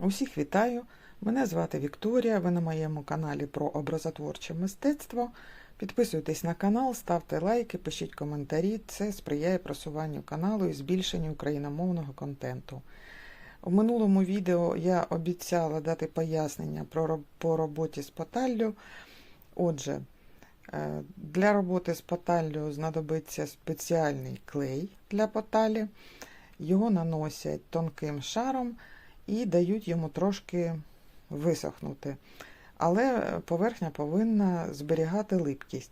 Усіх вітаю! Мене звати Вікторія. Ви на моєму каналі про образотворче мистецтво. Підписуйтесь на канал, ставте лайки, пишіть коментарі. Це сприяє просуванню каналу і збільшенню україномовного контенту. У минулому відео я обіцяла дати пояснення про, по роботі з поталлю. Отже, е, для роботи з поталлю знадобиться спеціальний клей для поталі. Його наносять тонким шаром і дають йому трошки висохнути. Але поверхня повинна зберігати липкість.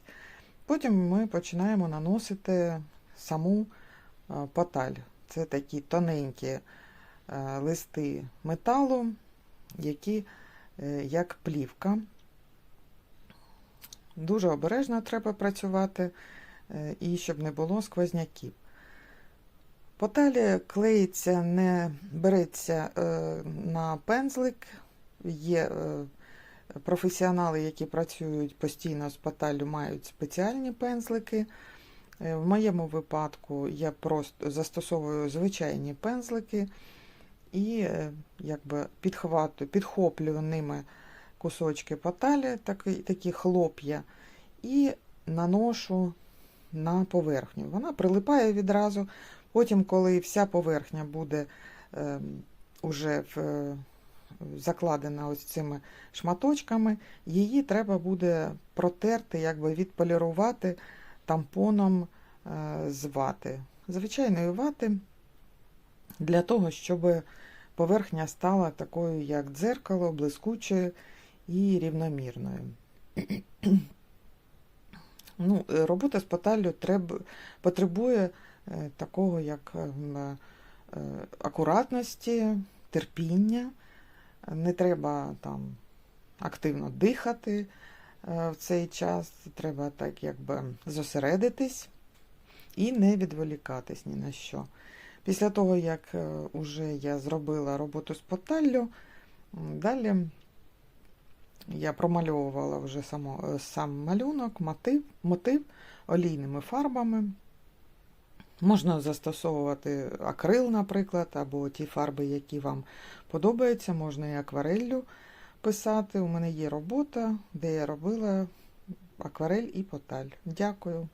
Потім ми починаємо наносити саму е, поталь. Це такі тоненькі е, листи металу, які е, як плівка. Дуже обережно треба працювати, і щоб не було сквозняків. Поталі клеїться, не береться е, на пензлик. Є е, професіонали, які працюють постійно з поталлю, мають спеціальні пензлики. Е, в моєму випадку я просто застосовую звичайні пензлики і якби підхватую, підхоплюю ними кусочки поталі, такі, такі хлоп'я, і наношу на поверхню. Вона прилипає відразу. Потім, коли вся поверхня буде е, уже в, е, закладена ось цими шматочками, її треба буде протерти, якби відполірувати тампоном е, з вати. Звичайної вати для того, щоб поверхня стала такою, як дзеркало, блискучою і рівномірною. Ну, е, робота з поталлю треб- потребує е, такого, як е, акуратності, терпіння. Не треба там активно дихати в цей час. Треба так якби зосередитись і не відволікатись ні на що. Після того, як уже я зробила роботу з поталлю, далі я промальовувала вже само, е, сам малюнок, мотив, мотив олійними фарбами. Можна застосовувати акрил, наприклад, або ті фарби, які вам подобаються. Можна і аквареллю писати. У мене є робота, де я робила акварель і поталь. Дякую.